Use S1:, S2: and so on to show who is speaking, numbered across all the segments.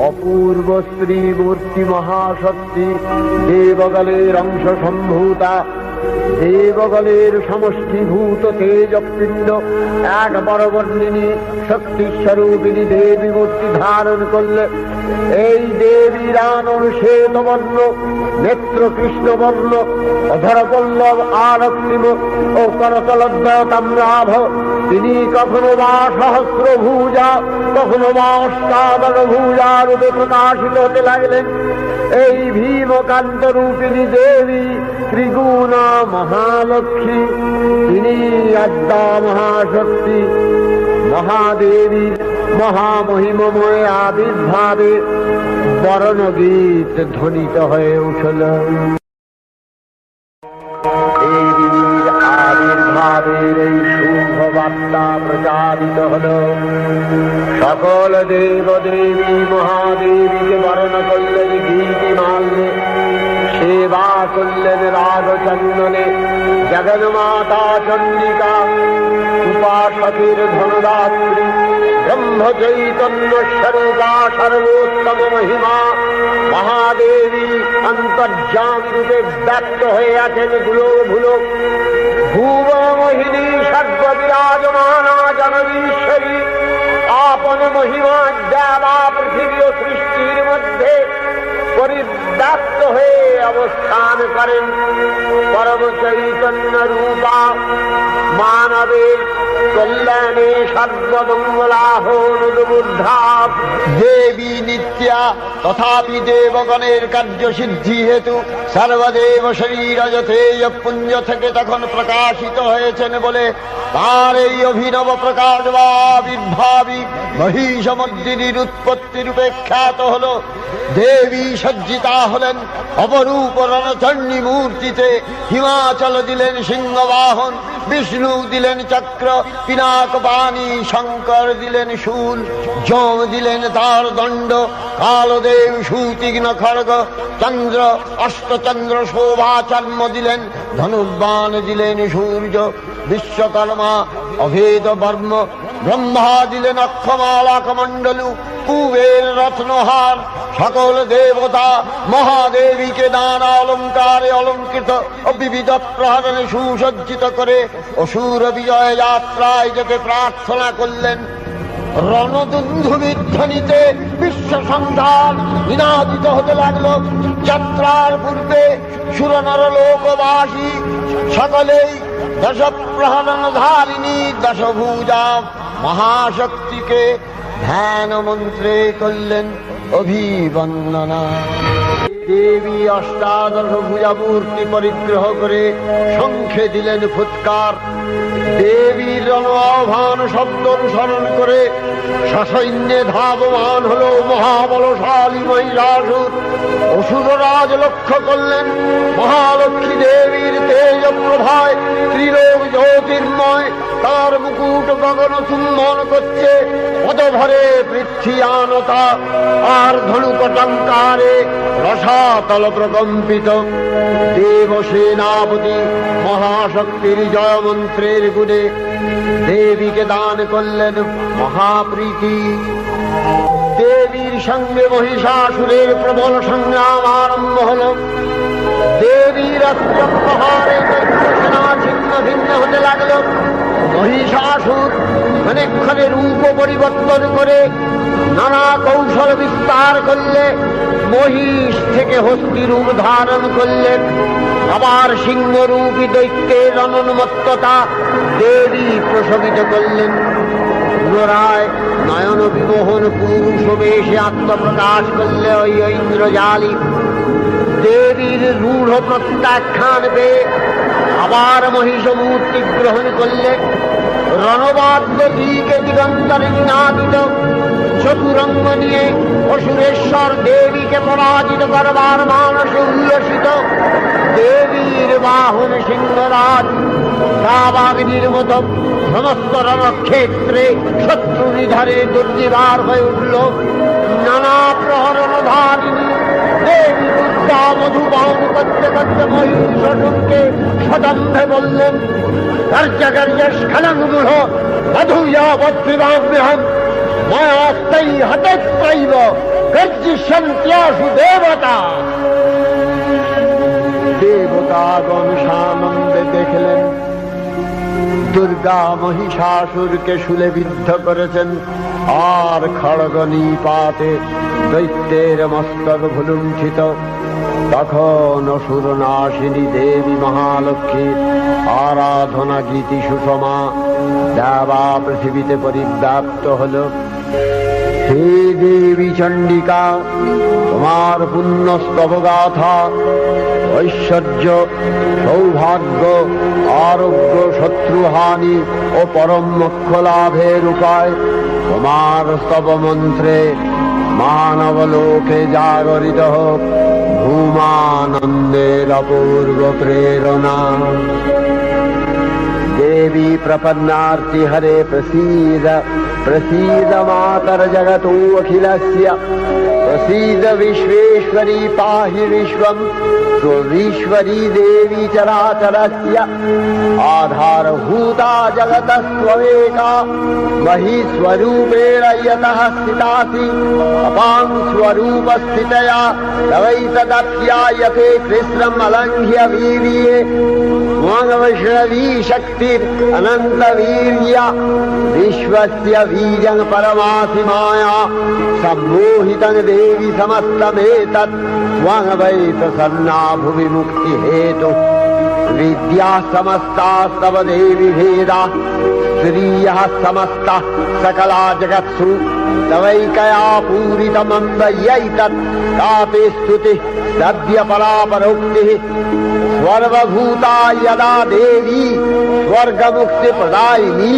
S1: অপূর্ব স্ত্রী মূর্তি মহাশক্তি দেবকালের অংশ সম্ভূতা দেবগলের সমষ্টিভূত তেজপিণ্ড এক বড়বর্ণিনী শক্তি স্বরূপিনী দেবী মূর্তি ধারণ করলে এই দেবীর আনন শ্বেতবর্ণ নেত্র কৃষ্ণবর্ণ অধর পল্লব আরক্তিম ও করতলদ্বয় তাম্রাভ তিনি কখনো বা সহস্র ভূজা কখনো বা অষ্টাদশ ভূজা রূপে প্রকাশিত হতে লাগলেন। এই ভীমকান্ত রূপিণী দেবী ত্রিগুণা মহালক্ষ্মী, তিনি আদ্যা মহাশক্তি, মহাদেবী, মহামহিমময় আবির্ভাবে বরণ গীত ধ্বনিত হয়ে উঠল। দেবীর আবির্ভাবের এই শুভ বার্তা প্রচারিত হল। সকল দেব দেবী মহাদেবীকে বরণ করলেন গীতি মাল্যে সেবা করলেন রাগচন্দনে জগন্মাতা চন্ডিকা উপাসকের ধনদাত্রী ব্রহ্ম চৈতন্য স্বরূপা সর্বোত্তম মহিমা মহাদেবী অন্তর্যামী রূপে ব্যক্ত হয়ে আছেনগুলো ভুলো ভুবমোহিনী সর্ব বিরাজমানা জনবীশ্বরী আপন মহিমা দেবা পৃথিবী সৃষ্টির মধ্যে পরিব্যাপ্ত হয়ে অবস্থান করেন। পরম চৈতন্য রূপা। মানবের কল্যাণে সর্বমঙ্গলাহ অনুবুদ্ধা দেবী নিত্যা, তথাপি দেবগণের কার্য সিদ্ধি হেতু সর্বদেব শরীর যথেয় পুঞ্জ থেকে তখন প্রকাশিত হয়েছেন বলে তার এই অভিনব প্রকাশ বা আবির্ভাবী মহিষমর্দিনীর উৎপত্তি রূপে খ্যাত হল। দেবী সজ্জিতা হলেন অপরূপ রণচণ্ডী মূর্তিতে। হিমাচল দিলেন সিংহবাহন, বিষ্ণু দিলেন চক্র, পিনাক বাণী, শঙ্কর দিলেন শূল, যম দিলেন তার দণ্ড, কালদেব সুতীক্ষ্ণ খড়গ, চন্দ্র, অষ্টচন্দ্র শোভাচর্ম দিলেন, ধনুর্বাণ দিলেন সূর্য, বিশ্বকর্মা অভেদ বর্ম ব্রহ্মা দিলেন অক্ষমালা কুবের রত্নহার, সকল দেবতা, মহাদেবীকে নানা অলঙ্কারে অলঙ্কৃত ও বিবিধ প্রহরণে সুসজ্জিত করে অসুর বিজয় যাত্রায় যেতে প্রার্থনা করলেন। রণদুন্ধু বিধ্বনিতে বিশ্ব সংধান নিনাদিত হতে লাগল। যাত্রার পূর্বে সুরনর লোকবাসী সকলেই দশ প্রহরণ ধারিণী দশভূজা মহাশক্তিকে ধ্যান মন্ত্রে করলেন অভিবন্দনা দেবী অষ্টাদশ ভুজামূর্তি পরিগ্রহ করে শঙ্খে দিলেন ফুৎকার দেবীর আহ্বান শব্দ অনুসরণ করে সসৈন্যে ধাবমান হল মহাবলশালী মহিষাসুর অসুররাজ লক্ষ্য করলেন মহালক্ষ্মী তেজ প্রভায় ত্রিলোক জ্যোতির্ময়, তার মুকুট গগন চুম্বন করছে পদভরে পৃথিয়ানতা আর ধনুকটঙ্কারে রসাতল প্রকম্পিত। দেব সেনাপতি, মহাশক্তির জয় মন্ত্রের গুণে দেবীকে দান করলেন মহাপ্রীতি। দেবীর সঙ্গে মহিষাসুরের প্রবল সংগ্রাম আরম্ভ হল। দেবীর ছিন্ন ভিন্ন হতে লাগল। মহিষাসুর অনেকক্ষণে রূপ পরিবর্তন করে নানা কৌশল বিস্তার করলে মহিষ থেকে হস্তি রূপ ধারণ করলেন। আবার সিংহরূপী দৈত্যের অনন্মত্ততা দেবী প্রশমিত করলেন। পুনরায় নয়ন বিমোহন পুরুষ বেশে আত্মপ্রকাশ করলে ওই ইন্দ্রজালী দেবীর রূঢ় প্রত্যাখ্যান পেয়ে আবার মহিষ মূর্তি গ্রহণ করলে রণবাদ্য দিকে দিগন্তরে নিনাদিত চতুরঙ্গ নিয়ে অসুরেশ্বর দেবীকে পরাজিত করবার মানসে উল্লসিত দেবীর বাহন সিংহরাজ কাবাগিনীর মতো সমস্ত রণক্ষেত্রে শত্রু নিধারে দুর্নিবার হয়ে উঠল। নানা প্রহরণধারিণী দেবী দুর্গা মধুবান করতে করতে মহিষকে সদম্ভে বললেন কার্যকার্য স্খলনগুহ মধুয়া বদ্রিবাম্যহম মায়াস্তাই হতত্রৈব গর্জিষ্যন্ত্যাসু দেবতা। দেবতাগণ সানন্দে দেখলেন, দুর্গা মহিষাসুরকে শুলে বিদ্ধ করেছেন। আর খড়গ নিপাতে দৈত্যের মস্তক ভুলুণ্ঠিত। তখন অসুর নাশিনী দেবী মহালক্ষ্মীর আরাধনা গীতি সুষমা, দেবা পৃথিবীতে পরিব্যাপ্ত হল। হে দেবী চণ্ডিকা তোমার পুণ্যস্তব গাথা ঐশ্বর্য সৌভাগ্য আরোগ্য শত্রুহানি ও পরম মোক্ষ লাভের উপায় তোমার স্তব মন্ত্রে মানব লোকে জাগরিত হোক ভূমানন্দের অপূর্ব প্রেরণা देवी प्रपन्नार्ति हरे प्रसीद प्रसीदमातर्जगतो अखिलस्य। प्रसीद विश्वेश्वरी पाहि विश्वम् स्वरीश्वरी देवी चराचरस्य आधारभूता जगतस्त्वमेका महीस्वरूपेण यतः स्थितासि अपां स्वरूपस्थितया तवैतदप्यायते कृष्णम् अलङ्घ्य वीर्ये वैष्णवी शक्तिर् अनन्तवीर्य माया सम्मोहितं देवि समस्तमेतत् त्वमवैत सन्ना भुवि मुक्तिहेतु विद्या समस्तास्तव देवि भेदा श्रियः समस्तः सकला जगत्सु तवैकया पूरितमम्बयैतत् कापि स्तुतिः सद्यपरापरोक्तिः सर्वभूता यदा देवी स्वर्गमुक्तिप्रदायिनी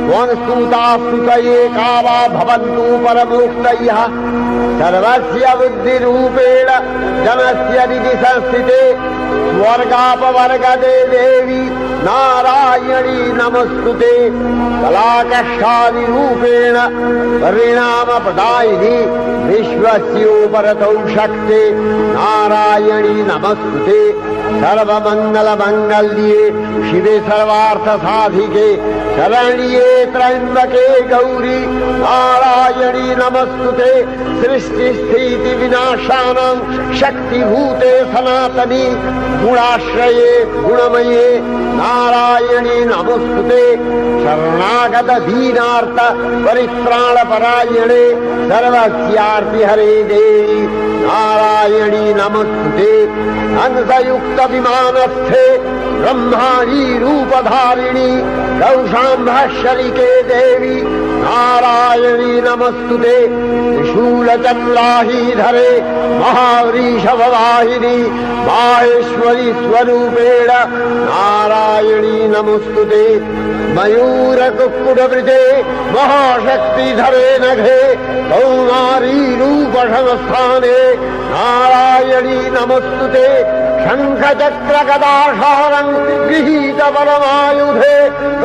S1: त्वंस्तुता स्तुतये का वा भवन्तु परमोक्तयः सर्वस्य बुद्धिरूपेण जनस्य निधि संस्थिते स्वर्गापवर्गदे देवी नारायणी नमस्तुते कलाकष्टादिरूपेण परिणामप्रदायिनी विश्वस्योपरतौ शक्ते नारायणी नमस्तुते സർവമംഗളമംഗല്യേ ശിവേ സർവാർത്ഥ സാധികേ ശരണ്യേ ത്രൈമ്പകേ ഗൗരി നാരായണി നമസ്തുതേ സൃഷ്ടിസ്ഥിതി വിനാശാനം ശക്തിഭൂതേ സനാതനി ഗുണാശ്രയേ ഗുണമയേ നാരായണി നമസ്തുതേ ശരണാഗത ദീനാർത്ഥ പരിത്രാണപരായണേ സർവസ്യാർത്തി ഹരേ ദേവി നാരായണി നമസ്തുതേ विमानस्थे ब्रह्माणी रूपधारिणी। कौशाम्भशरिके देवी नारायणी नमस्तुते त्रिशूलचन्द्राहीधरे महावृषभवाहिनी माहेश्वरी स्वरूपेण नारायणी नमस्तुते मयूरकुक्कुटवृते महाशक्तिधरे नघे कौमारी रूपसंस्थाने नारायणी नमस्तुते शङ्खचक्रगदाशारं गृहीत परमायुधे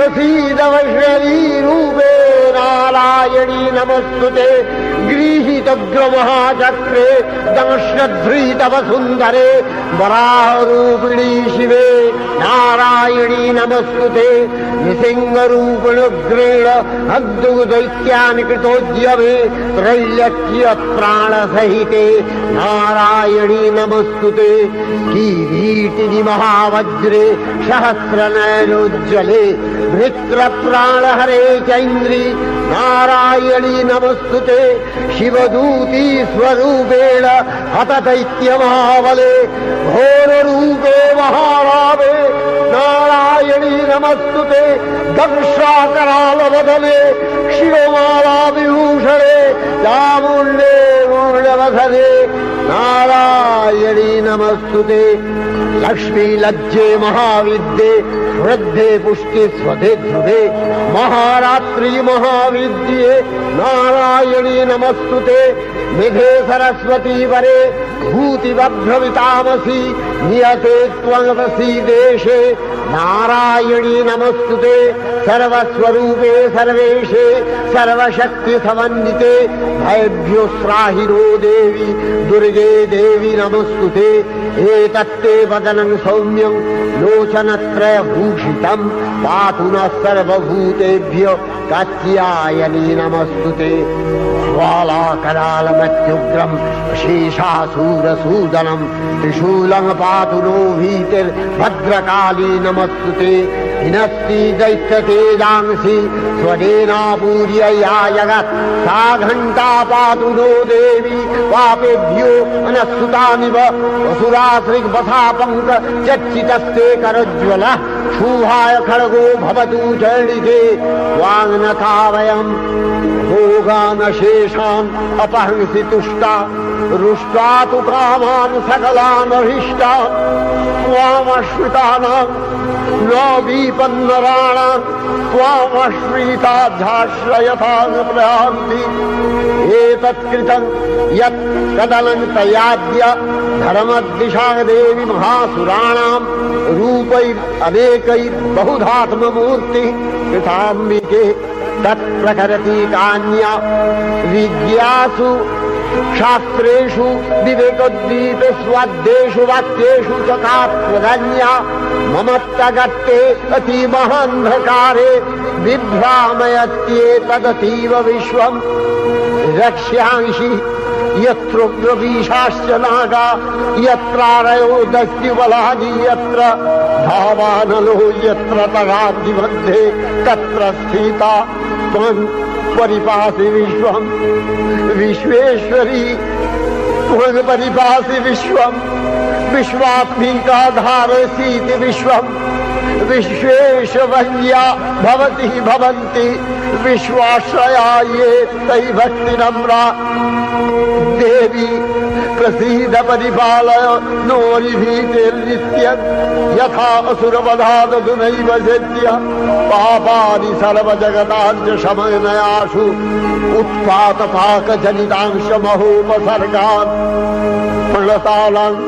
S1: प्रसीद वैष्णवी रूपे नारायणी नमस्तुते गृहीतग्रमहाचक्रे दंश्यध्रीतवसुन्दरे वराहरूपिणी शिवे नारायणी नमस्तुते निसिंहरूपिणुग्रेण अद्दुदैत्यानि कृतोद्यमे त्रैलक्ष्यप्राणसहिते नारायणी नमस्तुते किरीटिनि महावज्रे सहस्रनयनोज्ज्वले भृत्रप्राणहरे चैन्द्रि నారాయణీ నమస్తుతే శివదూతీ స్వరూపేణ హతదైత్యమావలే ఘోరూపే మహారావే നാരായണീ നമസ്തുതേ ദംശാകരാളവതലേ ശിവമാലാവിഭൂഷണേ ചാമുണ്ടേ മുരളവധരേ നാരായണീ നമസ്തുതേ ലക്ഷ്മി ലജ്ജേ മഹാവിദ്യേ ശ്രദ്ധേ പുഷ്ടി സ്വതേ ധ്രുവേ മഹാരാത്രി മഹാവിദ്യേ നാരായണീ നമസ്തുതേ মেঘে সরস্বতী বরে ভূতিভ্রমিতামসি নিয়তে ত্বংসি দেশে। নারায়ণী নমস্তুতে सर्वस्वरूपे सर्वेशे सर्वशक्तिसमन्विते भयभ्यो स्राहिरो देवी दुर्गे देवी नमस्तुते नमस्तु ते एतत्ते वदनं सौम्यं लोचनत्रयभूषितं पातु नः सर्वभूतेभ्यो कात्यायनी नमस्तु ते ज्वालाकरालमत्युग्रं शेषासूरसूदनं त्रिशूलं पातु नो भीतिर्भद्रकाली नमस्तु ते हिनस्ति दैत्यतेजांसि स्वदेनापूर्यया जगत् सा घण्टा पातु नो देवी पापेभ्यो अनस्तुतामिव वसुराश्रिग्वथा पङ्क चर्चितस्ते करज्वलः शूभाय खड्गो भवतु चरणिते वाङ्नथा वयम् भोगानशेषान् अपहंसि तुष्टा रुष्टा तु कामान् सकलान् अभीष्टान् त्वामश्रितानाम् न विपन्नराणाम् त्वामश्रिताध्याश्रयथान् प्रयान्ति एतत्कृतम् यत् कदनं तयाद्य धर्मदिशा देवी महासुराणाम् रूपैरनेकैर्बहुधात्ममूर्तिः कृताम्बिके तत्प्रकरति कान्या विद्यासु शास्त्रेषु विवेकोद्दीपे स्वाद्येषु वाक्येषु च का त्वदन्या ममत्तगत्ते अतिमहान्धकारे बिभ्रामयत्येतदतीव विश्वम् रक्ष्यांसि यत्रोग्रवीशाश्च नागा यत्रारयो दस्युबलानि यत्र धावानलो यत्र तगाब्धिमध्ये तत्र स्थिता त्वं परिपासि विश्वम् विश्वेश्वरी त्वं परिपासि विश्वम् विश्वात्मिका धारसीति विश्वम् विश्वेश वन्या भवती भवन्ति विश्वाश्रया ये तई भक्ति नम्रा देवी प्रसीदपरिपालय नोरिधि तेर्जित्य यथा असुरवधादतु नैव चेत्य पापानि सर्वजगतांश शमनयाशु उत्पातपाकजनितांश महोपसर्गान् प्रणतालान्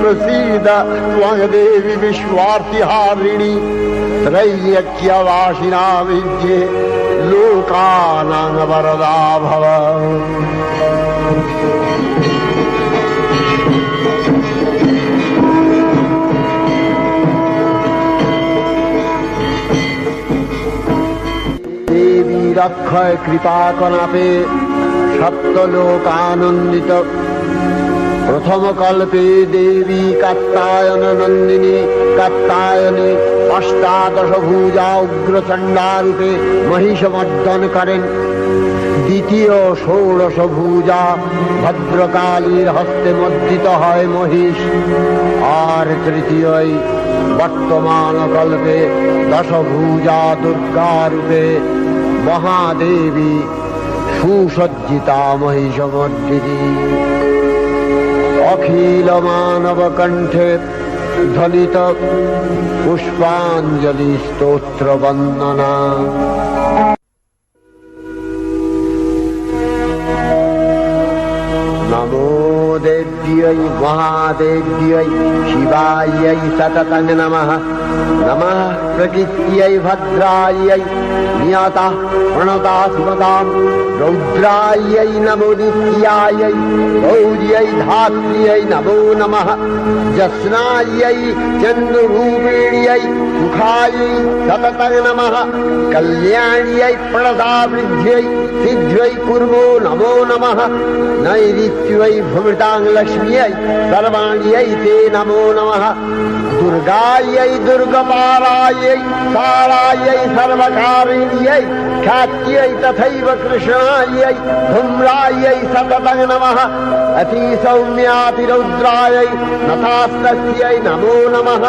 S1: प्रसीद त्वदेवि विश्वार्तिहारिणि। त्रैयक्यवासिना विद्ये लोकानां वरदा भव দেবী রক্ষয় কৃপা কনাপে সপ্তলোকানন্দিত। প্রথম কল্পে দেবী কাত্তায়ন নন্দিনী, কাত্তায়নে অষ্টাদশ ভূজা উগ্রচণ্ডারূপে মহিষমর্দন করেন। দ্বিতীয় ষোড়শ ভূজা ভদ্রকালীর হস্তে মর্দিত হয় মহিষ। আর তৃতীয় বর্তমান কল্পে দশভূজা দুর্গারূপে মহাদেবী সুসজ্জিতা মহিষমর্দিনী অখিল মানব কণ্ঠে ধ্বনিত পুষ্পাঞ্জলি স্তোত্র বন্দনা महादेव्यै महादेव्यै शिवायै सततं नम। नमः प्रकृत्यै, भद्रायै, नियता, प्रणता सुमता रौद्रायै, नमो नित्यायै, गौर्य, धात्र्य, नमो नम। नमः चंद्रूपेण्य चन्द्ररूपिण्यै सतत नम। कल्याण्य प्रणता प्रणतावृद्ध्यै, सिद्ध्य, कुर्मो, नमो नमः। नैरित्यै भवृताङ्गलक्ष्मी लक्ष्म्यै सर्वाण्यै ते नमो नमः दुर्गायै दुर्गपारायै सारायै सर्वकारिण्यै ख्यात्यै तथैव कृष्णायै धूम्रायै सततं नमः अतिसौम्यातिरौद्रायै नथास्तस्यै नमो नमः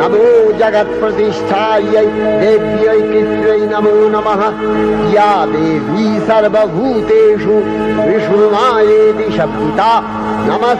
S1: नमो जगत्प्रतिष्ठायै देव्यै कृत्यै नमो नमः या देवी सर्वभूतेषु विष्णुमायेति शब्दिता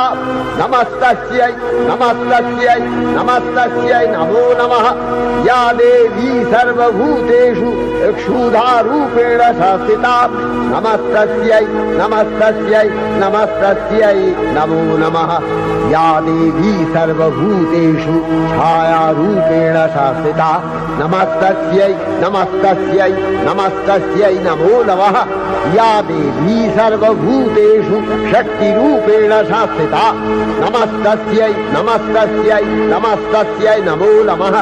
S1: নমঃ নমস্তাস্যাই নমস্তাস্যাই নমস্তাস্যাই নমো নমঃ ইয়া দেবী সর্বভূতেষু ক্ষুধারূপেণ সংস্থিতা নমস্তাস্যাই নমস্তাস্যাই নমস্তাস্যাই নমো নমঃ ইয়া দেবী সর্বভূতেষু ছায়ারূপেণ সংস্থিতা নমস্তাস্যাই নমস্তাস্যাই নমস্তাস্যাই নমো নমঃ ইয়া দেবী সর্বভূতেষু শক্তিরূপেণ সংস্থিতা शासिता नमस्तस्यै नमस्तस्यै नमस्तस्यै नमो नमः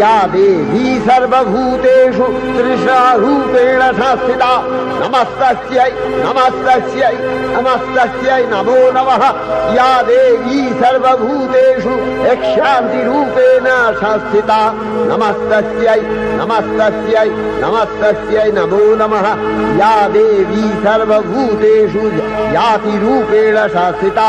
S1: या देवी सर्वभूतेषु तृषारूपेण शासिता नमस्तस्यै नमस्तस्यै नमस्तस्यै नमो नमः या देवी सर्वभूतेषु यक्षान्तिरूपेण शासिता नमस्तस्यै नमस्तस्यै नमस्तस्यै नमो नमः या देवी सर्वभूतेषु यातिरूपेण शासिता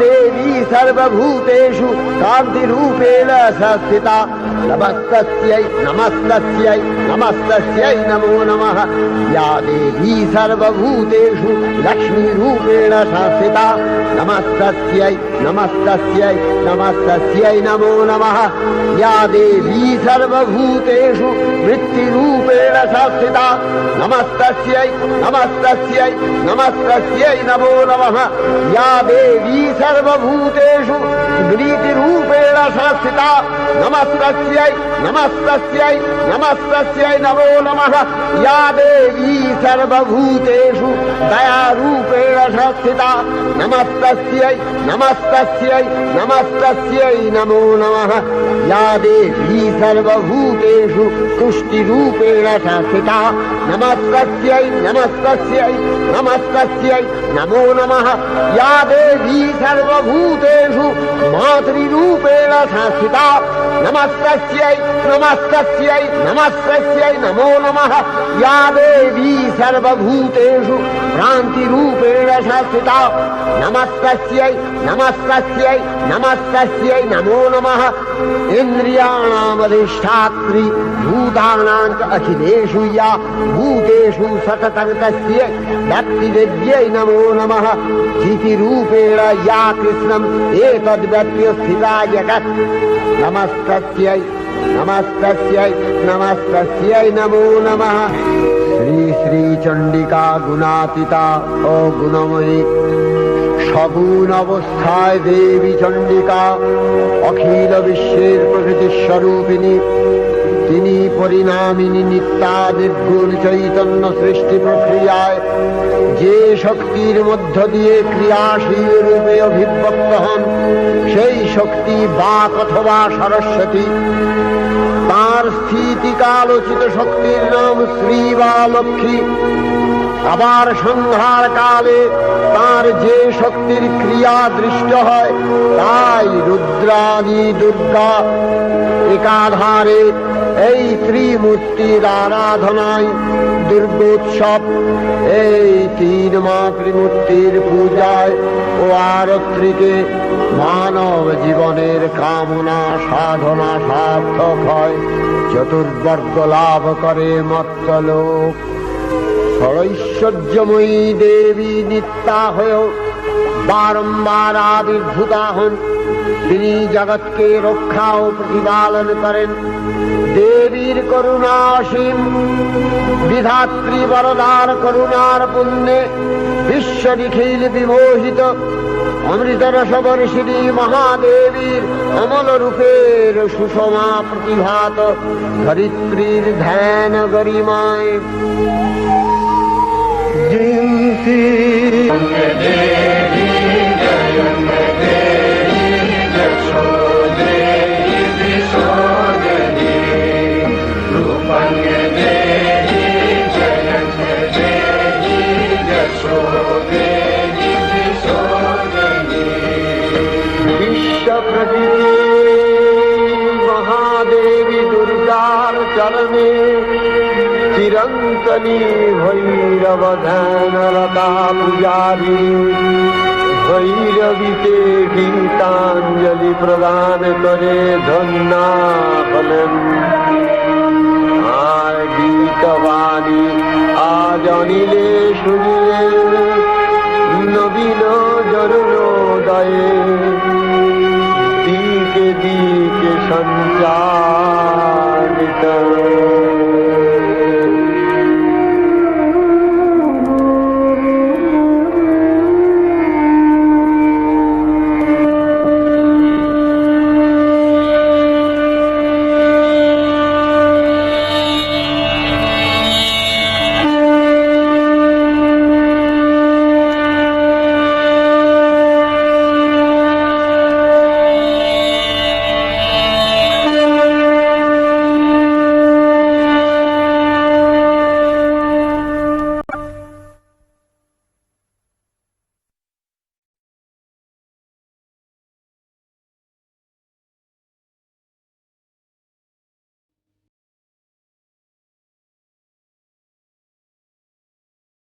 S1: देवी सर्वभूतेषु कान्तिरूपेण शासिता नमस्तस्यै नमस्तस्यै नमस्तस्यै नमो नमः या देवी सर्वभूतेषु लक्ष्मीरूपेण शासिता नमस्तस्यै नमस्तस्यै नमस्तस्यै नमो नमः या देवी सर्वभूतेषु वृत्तिरूपेण शासिता नमस्तस्यै नमस्तस्यै नमस्तस्यै नमो नमः या देवी सर्वभूतेषु नीतिरूपेण शासिता नमस्तस्यै তাসিয়াই নমাস তাসিয়াই নমাস তাসিয়াই নমো নমঃ ইয়া দেবী সর্বভূতেষু দয়া রূপেণ সংস্থিতা নমাস তাসিয়াই নমাস তাসিয়াই নমাস তাসিয়াই নমো নমঃ ইয়া দেবী সর্বভূতেষু তুষ্টিরূপেণ সংস্থিতা নমাস তাসিয়াই নমাস তাসিয়াই নমাস তাসিয়াই নমো নমঃ ইয়া দেবী সর্বভূতেষু মাতৃরূপেণ সংস্থিতা নমস্কার नमस्तस्यै नमस्तस्यै नमस्तस्यै नमो नमः। या देवी सर्वभूतेषु भ्रान्तिरूपेण शासिता। नमस्तस्यै नमस्तस्यै नमस्तस्यै नमो नमः। इन्द्रियाणामधिष्ठात्री भूतानां च अखिलेषु या भूतेषु सततं तस्यै भक्तिविद्यै नमो। नमः या कृष्णम् एतद्व्यप्यस्थिता जगत्। नमस्तस्यै नमस्तस्यै नमस्तस्यै नमो नमः শ্রী শ্রী চণ্ডিকা গুণাতীতা ও গুণময়ী সগুণ অবস্থায় দেবী চণ্ডিকা অখিল বিশ্বের প্রকৃতি স্বরূপিণী তিনি পরিণামিনী নিত্যা নির্গুণ চৈতন্য সৃষ্টি প্রক্রিয়ায় যে শক্তির মধ্য দিয়ে ক্রিয়াশীল রূপে অভিব্যক্ত হন, সেই শক্তি বাক অথবা সরস্বতী। তার স্থিতিকালোচিত শক্তির নাম শ্রী বা লক্ষ্মী। আবার সংহার কালে তার যে শক্তির ক্রিয়া দৃষ্ট হয়, তাই রুদ্রাদি দুর্গা একাধারে এই ত্রিমূর্তির আরাধনায় দুর্গোৎসব, এই তিন মাতৃমূর্তির পূজায় ও আরত্রিকে মানব জীবনের কামনা সাধনা সার্থক হয়, চতুর্বর্গ লাভ করে মত্তলোক ষড়ৈশ্বর্যময়ী দেবী নিত্যা হয়েও বারম্বার আবির্ভূতা হন তিনি জগৎকে রক্ষা ও প্রতিপালন করেন। দেবীর করুণা অসীম। বিধাত্রী বরদার করুণার পুণ্যে বিশ্ব নিখিল বিমোহিত। অমৃতরসবর শ্রী মহাদেবীর অমল রূপের সুষমা প্রতিভাত। ধরিত্রীর ধ্যান গরিমায়।
S2: Rupang प्रकृति
S1: महादेवी दुर्गार चरणे चिरंतनी भैरवधन रता पुजारी भैरवी ते गीतांजलि प्रदान करे धन्ना फलन আর গীতবাণী আজ অনিলে শুনিলে নবীন জরুর দয়ে के दी के संचार